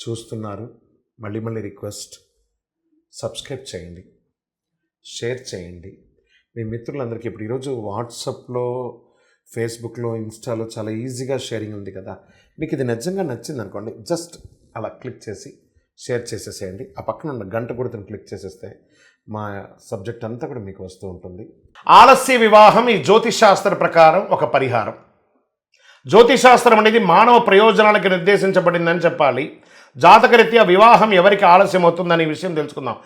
చూస్తున్నారు. మళ్ళీ మళ్ళీ రిక్వెస్ట్ సబ్స్క్రైబ్ చేయండి. షేర్ చేయండి. మీ మిత్రులందరికీ ఇప్పుడు ఈరోజు వాట్సాప్లో ఫేస్బుక్లో ఇన్స్టాలో చాలా ఈజీగా షేరింగ్ ఉంది కదా. మీకు ఇది నిజంగా నచ్చింది అనుకోండి జస్ట్ అలా క్లిక్ చేసి షేర్ చేసేసేయండి. ఆ పక్కన ఉన్న గంట గుర్తుని క్లిక్ చేసేస్తే మా సబ్జెక్ట్ అంతా కూడా మీకు వస్తూ ఉంటుంది. ఆలస్య వివాహం ఈ జ్యోతిష్ శాస్త్ర ప్రకారం ఒక పరిహారం. జ్యోతిశాస్త్రం అనేది మానవ ప్రయోజనాలకు నిర్దేశించబడిందని చెప్పాలి. జాతకరీత్యా వివాహం ఎవరికి ఆలస్యం అవుతుందనే విషయం తెలుసుకుందాం.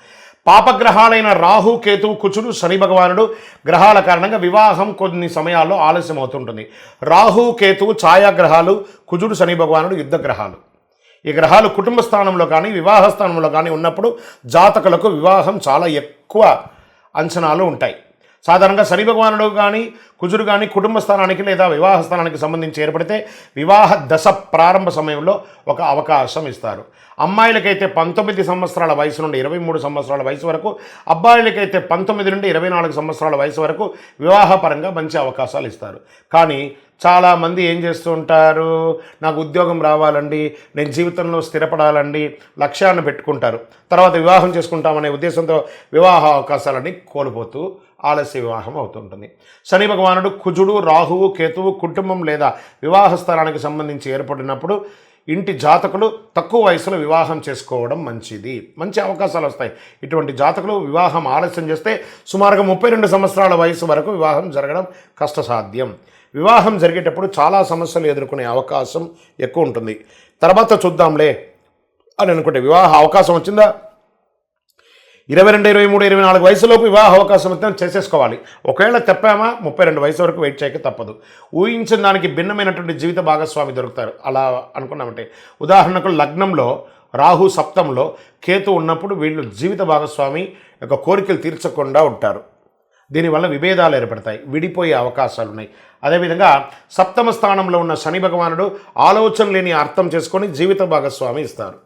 పాపగ్రహాలైన రాహు కేతువు కుచుడు శని భగవానుడు గ్రహాల కారణంగా వివాహం కొన్ని సమయాల్లో ఆలస్యం అవుతుంటుంది రాహు కేతువు ఛాయాగ్రహాలు కుజుడు శని భగవానుడు యుద్ధ గ్రహాలు. ఈ గ్రహాలు కుటుంబ స్థానంలో కానీ వివాహ స్థానంలో కానీ ఉన్నప్పుడు జాతకులకు వివాహం చాలా ఎక్కువ అంచనాలు ఉంటాయి. సాధారణంగా శని భగవానుడు కానీ కుజుడు కానీ కుటుంబ స్థానానికి లేదా వివాహ స్థానానికి సంబంధించి ఏర్పడితే వివాహ దశ ప్రారంభ సమయంలో ఒక అవకాశం ఇస్తారు. అమ్మాయిలకైతే పంతొమ్మిది సంవత్సరాల వయసు నుండి ఇరవై మూడు సంవత్సరాల వయసు వరకు అబ్బాయిలకైతే పంతొమ్మిది నుండి ఇరవై నాలుగు సంవత్సరాల వయసు వరకు వివాహపరంగా మంచి అవకాశాలు ఇస్తారు. కానీ చాలామంది ఏం చేస్తూ ఉంటారు? నాకు ఉద్యోగం రావాలండి నేను జీవితంలో స్థిరపడాలండి లక్ష్యాన్ని పెట్టుకుంటారు. తర్వాత వివాహం చేసుకుంటామనే ఉద్దేశంతో వివాహ అవకాశాలని కోల్పోతూ ఆలస్య వివాహం అవుతుంటుంది. శని భగవానుడు కుజుడు రాహువు కేతువు కుటుంబం లేదా వివాహ స్థలానికి సంబంధించి ఏర్పడినప్పుడు ఇంటి జాతకులు తక్కువ వయసులో వివాహం చేసుకోవడం మంచిది. మంచి అవకాశాలు వస్తాయి. ఇటువంటి జాతకులు వివాహం ఆలస్యం చేస్తే సుమారుగా ముప్పై రెండు సంవత్సరాల వయసు వరకు వివాహం జరగడం కష్టసాధ్యం. వివాహం జరిగేటప్పుడు చాలా సమస్యలు ఎదుర్కొనే అవకాశం ఎక్కువ ఉంటుంది. తర్వాత చూద్దాంలే అని అనుకుంటే వివాహ అవకాశం వచ్చిందా? ఇరవై రెండు ఇరవై మూడు ఇరవై నాలుగు వయసులోపు వివాహ అవకాశం అయితే చేసేసుకోవాలి. ఒకవేళ తప్పామా ముప్పై రెండు వయసు వరకు వెయిట్ చేయక తప్పదు. ఊహించిన దానికి భిన్నమైనటువంటి జీవిత భాగస్వామి దొరుకుతారు. అలా అనుకున్నామంటే ఉదాహరణకు లగ్నంలో రాహు సప్తంలో కేతు ఉన్నప్పుడు వీళ్ళు జీవిత భాగస్వామి యొక్క కోరికలు తీర్చకుండా ఉంటారు. దీనివల్ల విభేదాలు ఏర్పడతాయి విడిపోయే అవకాశాలు ఉన్నాయి. అదేవిధంగా సప్తమ స్థానంలో ఉన్న శని భగవానుడు ఆలోచన లేని అర్థం చేసుకొని జీవిత భాగస్వామి ఇస్తారు.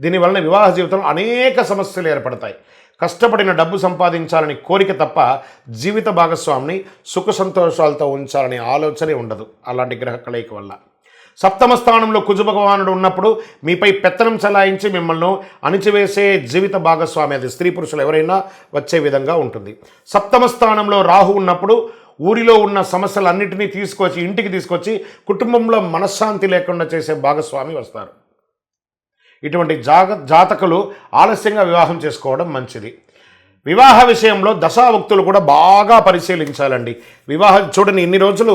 దీనివలన వివాహ జీవితంలో అనేక సమస్యలు ఏర్పడతాయి. కష్టపడిన డబ్బు సంపాదించాలని కోరిక తప్ప జీవిత భాగస్వామిని సుఖ సంతోషాలతో ఉంచాలనే ఆలోచనే ఉండదు అలాంటి గ్రహ కలయిక వల్ల. సప్తమ స్థానంలో కుజ భగవానుడు ఉన్నప్పుడు మీపై పెత్తనం చలాయించి మిమ్మల్ని అణిచివేసే జీవిత భాగస్వామి అది స్త్రీ పురుషులు ఎవరైనా వచ్చే విధంగా ఉంటుంది. సప్తమ స్థానంలో రాహు ఉన్నప్పుడు ఊరిలో ఉన్న సమస్యలన్నింటినీ తీసుకొచ్చి ఇంటికి తీసుకొచ్చి కుటుంబంలో మనశ్శాంతి లేకుండా చేసే భాగస్వామి వస్తారు. ఇటువంటి జాగ జాతకులు ఆలస్యంగా వివాహం చేసుకోవడం మంచిది. వివాహ విషయంలో దశాభక్తులు కూడా బాగా పరిశీలించాలండి. వివాహ చూడండి ఇన్ని రోజులు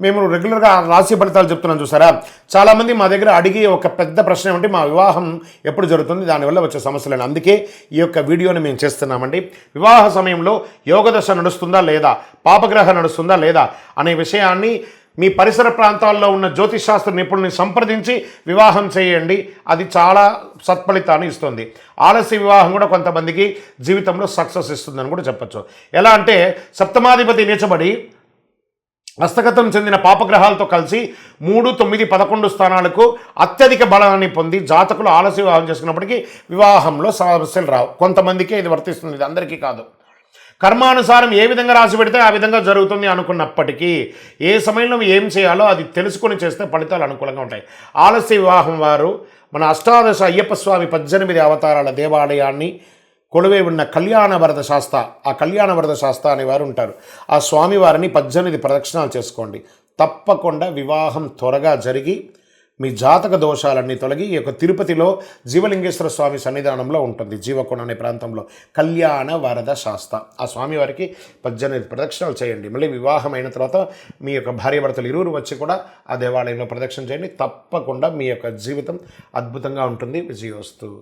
మేము రెగ్యులర్గా రాశి ఫలితాలు చెప్తున్నాం చూసారా? చాలామంది మా దగ్గర అడిగే ఒక పెద్ద ప్రశ్న ఏమంటే మా వివాహం ఎప్పుడు జరుగుతుంది? దానివల్ల వచ్చే సమస్యలను. అందుకే ఈ యొక్క వీడియోని మేము చేస్తున్నామండి. వివాహ సమయంలో యోగదశ నడుస్తుందా లేదా? పాపగ్రహ నడుస్తుందా లేదా? అనే విషయాన్ని మీ పరిసర ప్రాంతాల్లో ఉన్న జ్యోతిషాస్త్ర నిపుణుల్ని సంప్రదించి వివాహం చేయండి. అది చాలా సత్ఫలితాన్ని ఇస్తుంది. ఆలస్య వివాహం కూడా కొంతమందికి జీవితంలో సక్సెస్ ఇస్తుందని కూడా చెప్పచ్చు. ఎలా అంటే సప్తమాధిపతి నీచబడి హస్తగతం చెందిన పాపగ్రహాలతో కలిసి మూడు తొమ్మిది పదకొండు స్థానాలకు అత్యధిక బలాన్ని పొంది జాతకులు ఆలస్య వివాహం చేసుకున్నప్పటికీ వివాహంలో సమస్యలు రావు. కొంతమందికే ఇది వర్తిస్తుంది. ఇది అందరికీ కాదు. కర్మానుసారం ఏ విధంగా రాసి పెడితే ఆ విధంగా జరుగుతుంది అనుకున్నప్పటికీ ఏ సమయంలో ఏం చేయాలో అది తెలుసుకొని చేస్తే ఫలితాలు అనుకూలంగా ఉంటాయి. ఆలస్య వివాహం వారు మన అష్టాదశ అయ్యప్ప స్వామి పద్దెనిమిది అవతారాల దేవాలయాన్ని కొలువై ఉన్న కళ్యాణ వరద శాస్త ఆ కళ్యాణ వరద శాస్త అనేవారు ఉంటారు. ఆ స్వామివారిని పద్దెనిమిది ప్రదక్షిణాలు చేసుకోండి. తప్పకుండా వివాహం త్వరగా జరిగి మీ జాతక దోషాలన్నీ తొలగి ఈ యొక్క తిరుపతిలో జీవలింగేశ్వర స్వామి సన్నిధానంలో ఉంటుంది జీవకోణ అనే ప్రాంతంలో. కళ్యాణ వరద శాస్త. ఆ స్వామి వారికి పద్దెనిమిది ప్రదక్షిణలు చేయండి. మళ్ళీ వివాహం అయిన తర్వాత మీ యొక్క భార్యాభర్తలు ఇరువురు వచ్చి కూడా ఆ దేవాలయంలో ప్రదక్షిణ చేయండి. తప్పకుండా మీ యొక్క జీవితం అద్భుతంగా ఉంటుంది. విజయోస్తు.